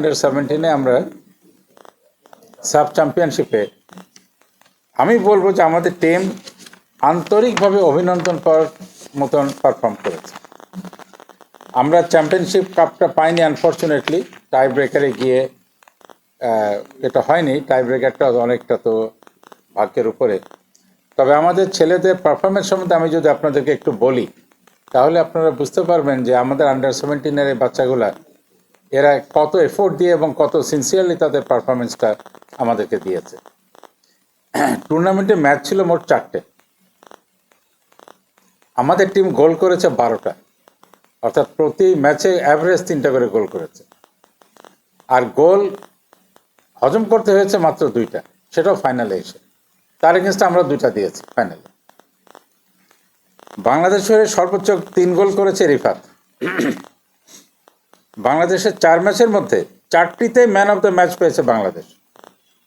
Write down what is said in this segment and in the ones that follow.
Under সেভেন্টিনে আমরা sub চ্যাম্পিয়নশিপে আমি বলব যে আমাদের টিম আন্তরিকভাবে অভিনন্দন করার মতন পারফর্ম করেছে। আমরা চ্যাম্পিয়নশিপ কাপটা পাইনি আনফর্চুনেটলি টাই ব্রেকারে গিয়ে এটা হয়নি। টাই ব্রেকারটা অনেকটা তো ভাগ্যের উপরে। তবে আমাদের ছেলেদের পারফরমেন্স সম্বন্ধে আমি যদি আপনাদেরকে একটু বলি, তাহলে আপনারা বুঝতে পারবেন যে আমাদের আন্ডার সেভেন্টিনের এই বাচ্চাগুলা এরা কত এফোর্ট দিয়ে এবং কত সিনসিয়ারলি তাদের পারফরমেন্সটা আমাদেরকে দিয়েছে। টুর্নামেন্টে ম্যাচ ছিল মোট চারটে। আমাদের টিম গোল করেছে বারোটা। অর্থাৎ প্রতি ম্যাচে অ্যাভারেজ তিনটা করে গোল করেছে। আর গোল হজম করতে হয়েছে মাত্র দুইটা। সেটাও ফাইনালে এসে। তার এগেনস্টে আমরা দুইটা দিয়েছি ফাইনালে বাংলাদেশের সর্বোচ্চ তিন গোল করেছে রিফাত। বাংলাদেশের চার ম্যাচের মধ্যে চারটিতে ম্যান অফ দ্য ম্যাচ পেয়েছে বাংলাদেশ।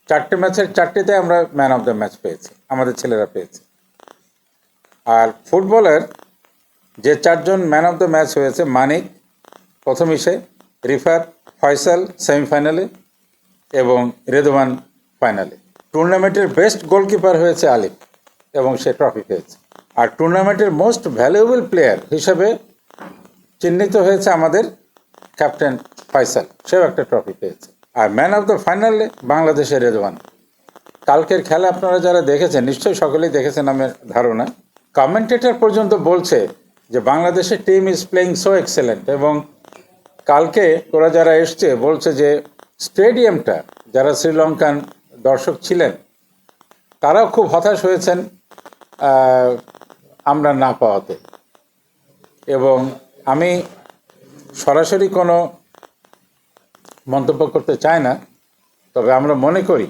চারটে ম্যাচের চারটিতে আমরা ম্যান অফ দ্য ম্যাচ পেয়েছি, আমাদের ছেলেরা পেয়েছে। আর ফুটবলের যে চারজন ম্যান অফ দ্য ম্যাচ হয়েছে, মানিক, প্রথম ইসে, রিফাত, ফয়সাল সেমিফাইনালে এবং রেদওয়ান ফাইনালে। টুর্নামেন্টের বেস্ট গোলকিপার হয়েছে আলিফ এবং সে ট্রফি পেয়েছে। আর টুর্নামেন্টের মোস্ট ভ্যালুয়েবল প্লেয়ার হিসেবে চিহ্নিত হয়েছে আমাদের ক্যাপ্টেন ফয়সাল সেও একটা ট্রফি পেয়েছে। আর ম্যান অফ দ্য ফাইনালে বাংলাদেশের রেদওয়ান কালকের খেলা আপনারা যারা দেখেছেন, নিশ্চয়ই সকলেই দেখেছেন আমার ধারণা। কমেন্টেটর পর্যন্ত বলছে যে বাংলাদেশের team is playing so excellent এবং কালকে ওরা যারা এসছে বলছে যে স্টেডিয়ামটা, যারা শ্রীলঙ্কান দর্শক ছিলেন, তারাও খুব হতাশ হয়েছেন আমরা না পাওয়াতে। এবং আমি সরাসরি কোনো মন্তব্য করতে চাই না, তবে আমরা মনে করি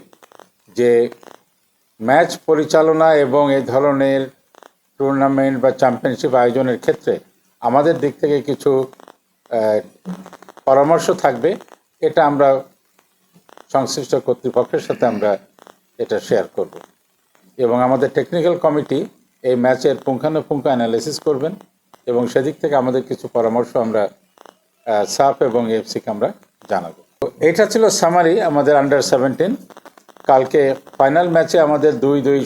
যে ম্যাচ পরিচালনা এবং এই ধরনের টুর্নামেন্ট বা চ্যাম্পিয়নশিপ আয়োজনের ক্ষেত্রে আমাদের দিক থেকে কিছু পরামর্শ থাকবে। এটা আমরা সংশ্লিষ্ট কর্তৃপক্ষের সাথে আমরা এটা শেয়ার করব। এবং আমাদের টেকনিক্যাল কমিটি এই ম্যাচের পুঙ্খানুপুঙ্খ অ্যানালিসিস করবেন এবং সেদিক থেকে আমাদের কিছু পরামর্শ আমরা সাফ এবং এফসিকে আমরা জানাব। এটা ছিল সামারি আমাদের আন্ডার সেভেন্টিন কালকে ফাইনাল ম্যাচে আমাদের দুই দুই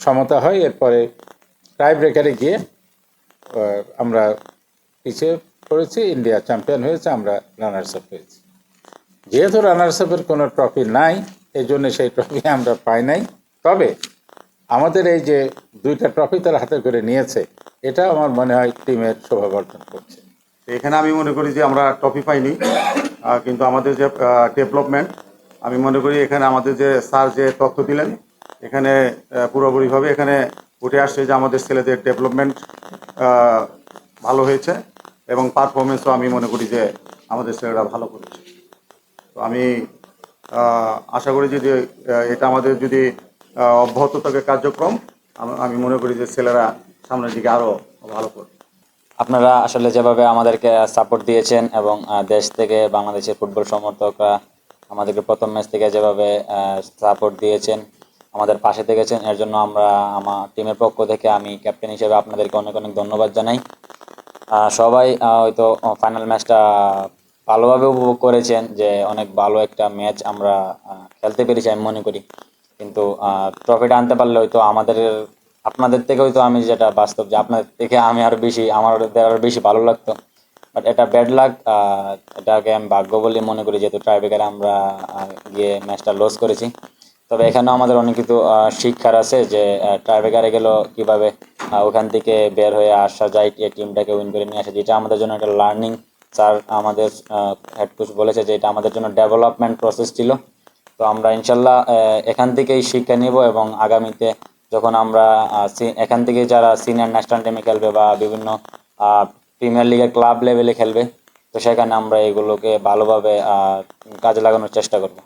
সমতা হয়। এরপরে টাই ব্রেকারে গিয়ে আমরা পিছিয়ে পড়েছি ইন্ডিয়া চ্যাম্পিয়ন হয়েছে, আমরা রানার্স আপ হয়েছি যেহেতু রানার্স আপের কোনো ট্রফি নাই, এই জন্য সেই ট্রফি আমরা পাই নাই। তবে আমাদের এই যে দুইটা ট্রফি তারা হাতে করে নিয়েছে এটা আমার মনে হয় টিমের শোভাবর্ধন করছে। এখানে আমি মনে করি যে আমরা ট্রফি পাইনি কিন্তু আমাদের যে ডেভেলপমেন্ট, আমি মনে করি এখানে আমাদের যে স্যার যে তথ্য দিলেন, এখানে পুরোপুরিভাবে এখানে উঠে আসছে যে আমাদের ছেলেদের ডেভেলপমেন্ট ভালো হয়েছে এবং পারফরমেন্সও আমি মনে করি যে আমাদের ছেলেরা ভালো করেছে। তো আমি আশা করি যদি এটা আমাদের যদি অব্যাহত থাকে কার্যক্রম, আমি মনে করি যে ছেলেরা সামনের দিকে আরও ভালো করবে। আপনারা আসলে যেভাবে আমাদেরকে সাপোর্ট দিয়েছেন এবং দেশ থেকে বাংলাদেশের ফুটবল সমর্থকরা আমাদেরকে প্রথম ম্যাচ থেকে যেভাবে সাপোর্ট দিয়েছেন, আমাদের পাশে থেকেছেন, এর জন্য আমরা আমার টিমের পক্ষ থেকে আমি ক্যাপ্টেন হিসেবে আপনাদেরকে অনেক অনেক ধন্যবাদ জানাই। সবাই হয়তো ফাইনাল ম্যাচটা ভালোভাবে উপভোগ করেছেন যে অনেক ভালো একটা ম্যাচ আমরা খেলতে পেরেছি আমি মনে করি। কিন্তু ট্রফিটা আনতে পারলে হয়তো আমাদের আপনাদের থেকে হয়তো আমি যেটা বাস্তব যে আপনাদের থেকে আমি আরও বেশি, আমাদের আরও বেশি ভালো লাগতো। বাট এটা ব্যাড লাক এটাকে আমি ভাগ্য বলে মনে করি যেহেতু ট্রাইবেকারে আমরা গিয়ে ম্যাচটা লস করেছি। তবে এখানেও আমাদের অনেক কিছু শিক্ষার আছে যে ট্রাইবেকারে গেল, কীভাবে ওখান থেকে বের হয়ে আসা যায় টিমটাকে উইন করে নিয়ে আসা যেটা আমাদের জন্য একটা লার্নিং স্যার আমাদের হেড কোচ বলেছে যে এটা আমাদের জন্য ডেভেলপমেন্ট প্রসেস ছিল। তো আমরা ইনশাল্লাহ এখান থেকেই শিক্ষা নিব এবং আগামীতে যখন আমরা এখান থেকে যারা সিনিয়র ন্যাশনাল টিমে খেলবে বা বিভিন্ন প্রিমিয়ার লিগের ক্লাব লেভেলে খেলবে, তো সেখানে আমরা এগুলোকে ভালোভাবে কাজে লাগানোর চেষ্টা করব।